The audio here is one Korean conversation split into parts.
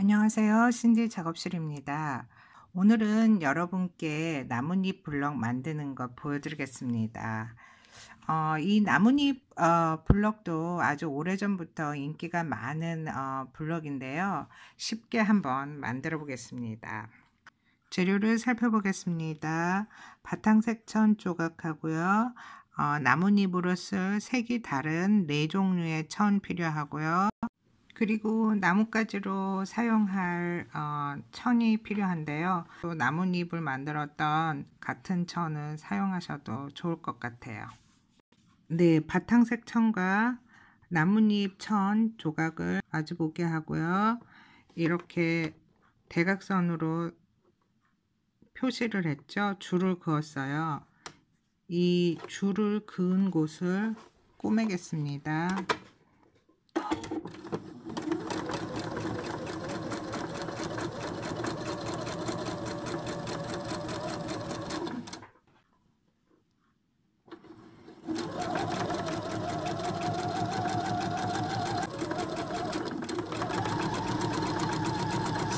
안녕하세요. 신디 작업실입니다. 오늘은 여러분께 나뭇잎 블럭 만드는 것 보여드리겠습니다. 어, 이 나뭇잎 어, 블럭도 아주 오래전부터 인기가 많은 어, 블럭인데요. 쉽게 한번 만들어 보겠습니다. 재료를 살펴보겠습니다. 바탕색 천 조각하고요. 어, 나뭇잎으로 쓸 색이 다른 네 종류의 천 필요하고요. 그리고 나뭇가지로 사용할 어, 천이 필요한데요. 또 나뭇잎을 만들었던 같은 천을 사용하셔도 좋을 것 같아요. 네, 바탕색 천과 나뭇잎 천 조각을 마주보게 하고요. 이렇게 대각선으로 표시를 했죠. 줄을 그었어요. 이 줄을 그은 곳을 꼬매겠습니다.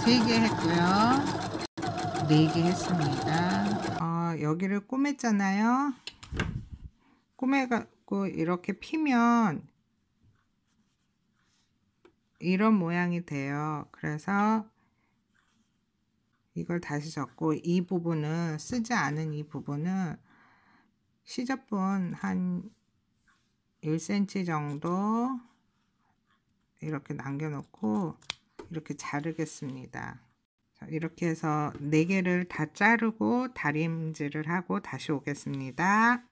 세개 했고요. 네개 했습니다. 어, 여기를 꼬맸잖아요. 꼬매갖고 이렇게 피면 이런 모양이 돼요. 그래서 이걸 다시 접고 이 부분은 쓰지 않은 이 부분은 시접분 한 1cm 정도 이렇게 남겨놓고 이렇게 자르겠습니다. 이렇게 해서 4개를 다 자르고 다림질을 하고 다시 오겠습니다.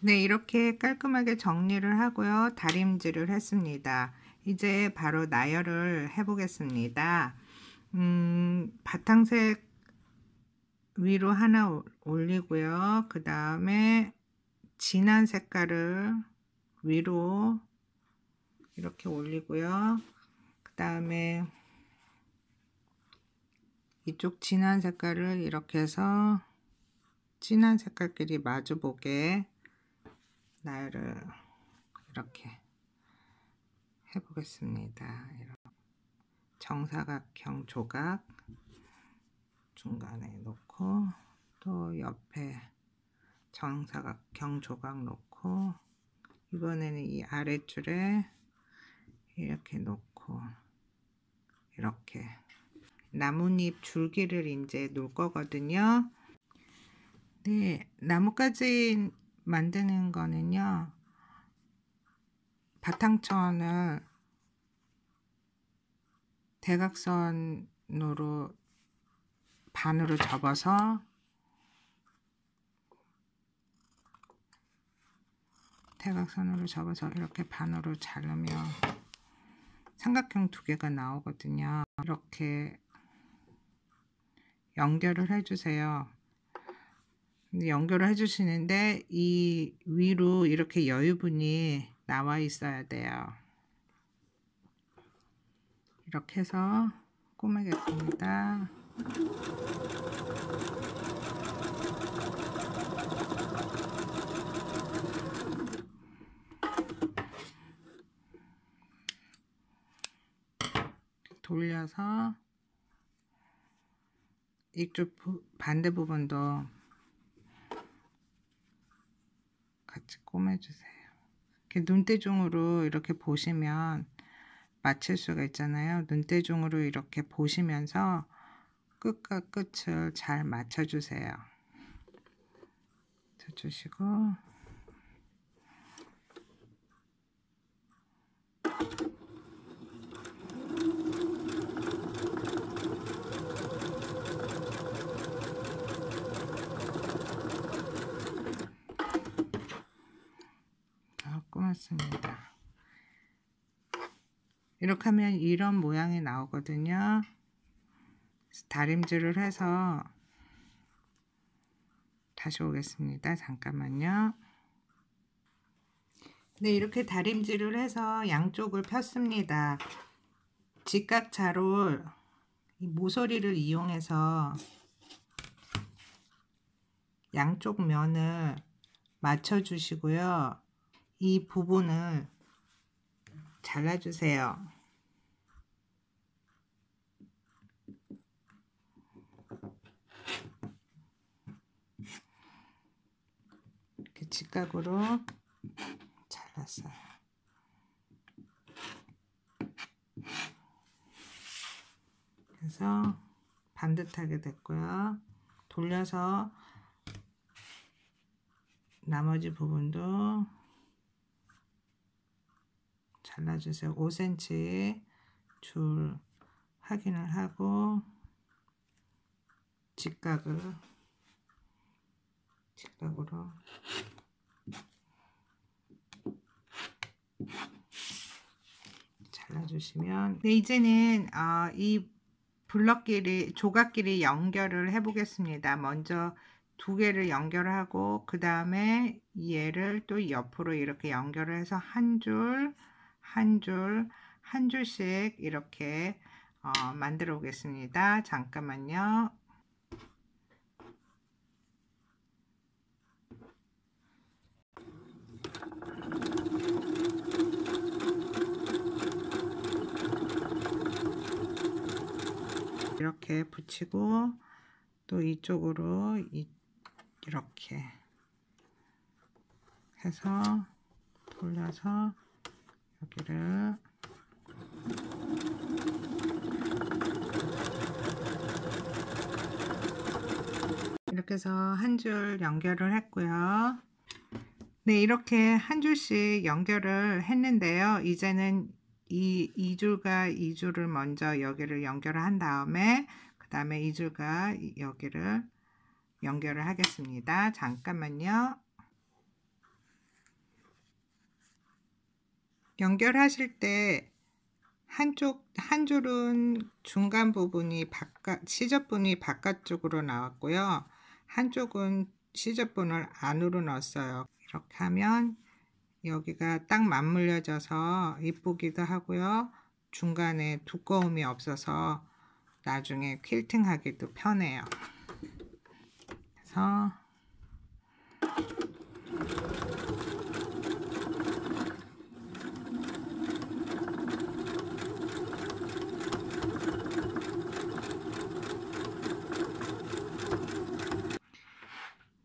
네, 이렇게 깔끔하게 정리를 하고요. 다림질을 했습니다. 이제 바로 나열을 해보겠습니다. 음, 바탕색 위로 하나 올리고요. 그 다음에 진한 색깔을 위로 이렇게 올리고요. 그 다음에 이쪽 진한 색깔을 이렇게 해서 진한 색깔끼리 마주보게 나열을 이렇게 해보겠습니다. 정사각형 조각 중간에 놓고 또 옆에 정사각형 조각 놓고 이번에는 이 아랫줄에 이렇게 놓고 이렇게 나뭇잎 줄기를 이제 놓을 거거든요. 네, 나뭇가지 만드는 거는요. 바탕천을 대각선으로 반으로 접어서 대각선으로 접어서 이렇게 반으로 자르면 삼각형 두 개가 나오거든요. 이렇게 연결을 해주세요. 연결을 해주시는데 이 위로 이렇게 여유분이 나와 있어야 돼요. 이렇게 해서 꼬매겠습니다. 돌려서 이쪽 반대 부분도 같이 꼬매주세요. 눈대중으로 이렇게 보시면 맞출 수가 있잖아요. 눈대중으로 이렇게 보시면서 끝과 끝을 잘 맞춰주세요. 쳐주시고 고맙습니다. 이렇게 하면 이런 모양이 나오거든요. 다림질을 해서 다시 오겠습니다. 잠깐만요. 네, 이렇게 다림질을 해서 양쪽을 폈습니다. 직각자로 모서리를 이용해서 양쪽 면을 맞춰 주시고요. 이 부분을 잘라주세요. 직각으로 잘랐어요. 그래서 반듯하게 됐고요. 돌려서 나머지 부분도 잘라주세요. 5cm 줄 확인을 하고 직각을 직각으로 잘라 주시면 네, 이제는 어, 이 블럭끼리 조각끼리 연결을 해 보겠습니다. 먼저 두 개를 연결하고 그 다음에 얘를 또 옆으로 이렇게 연결을 해서 한 줄, 한 줄, 한 줄씩 이렇게 어, 만들어 오겠습니다. 잠깐만요. 이렇게 붙이고 또 이쪽으로 이, 이렇게 해서 돌려서 여기를 이렇게 해서 한 줄 연결을 했고요. 네, 이렇게 한 줄씩 연결을 했는데요. 이제는 이, 이 줄과 이 줄을 먼저 여기를 연결을 한 다음에 그 다음에 이 줄과 여기를 연결을 하겠습니다. 잠깐만요. 연결하실 때 한쪽 한 줄은 중간 부분이 바깥 시접분이 바깥쪽으로 나왔고요. 한쪽은 시접분을 안으로 넣었어요. 이렇게 하면 여기가 딱 맞물려져서 이쁘기도 하고요. 중간에 두꺼움이 없어서 나중에 퀼팅 하기도 편해요. 그래서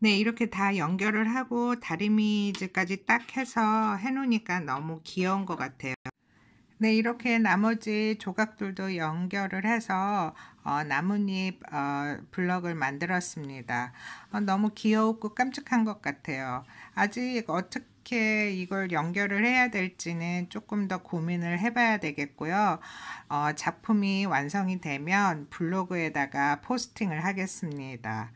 네, 이렇게 다 연결을 하고 다리미즈까지 딱 해서 해놓으니까 너무 귀여운 것 같아요. 네, 이렇게 나머지 조각들도 연결을 해서 어, 나뭇잎 어, 블럭을 만들었습니다. 어, 너무 귀엽고 깜찍한 것 같아요. 아직 어떻게 이걸 연결을 해야 될지는 조금 더 고민을 해봐야 되겠고요. 어, 작품이 완성이 되면 블로그에다가 포스팅을 하겠습니다.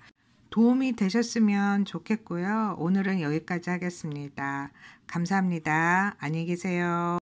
도움이 되셨으면 좋겠고요. 오늘은 여기까지 하겠습니다. 감사합니다. 안녕히 계세요.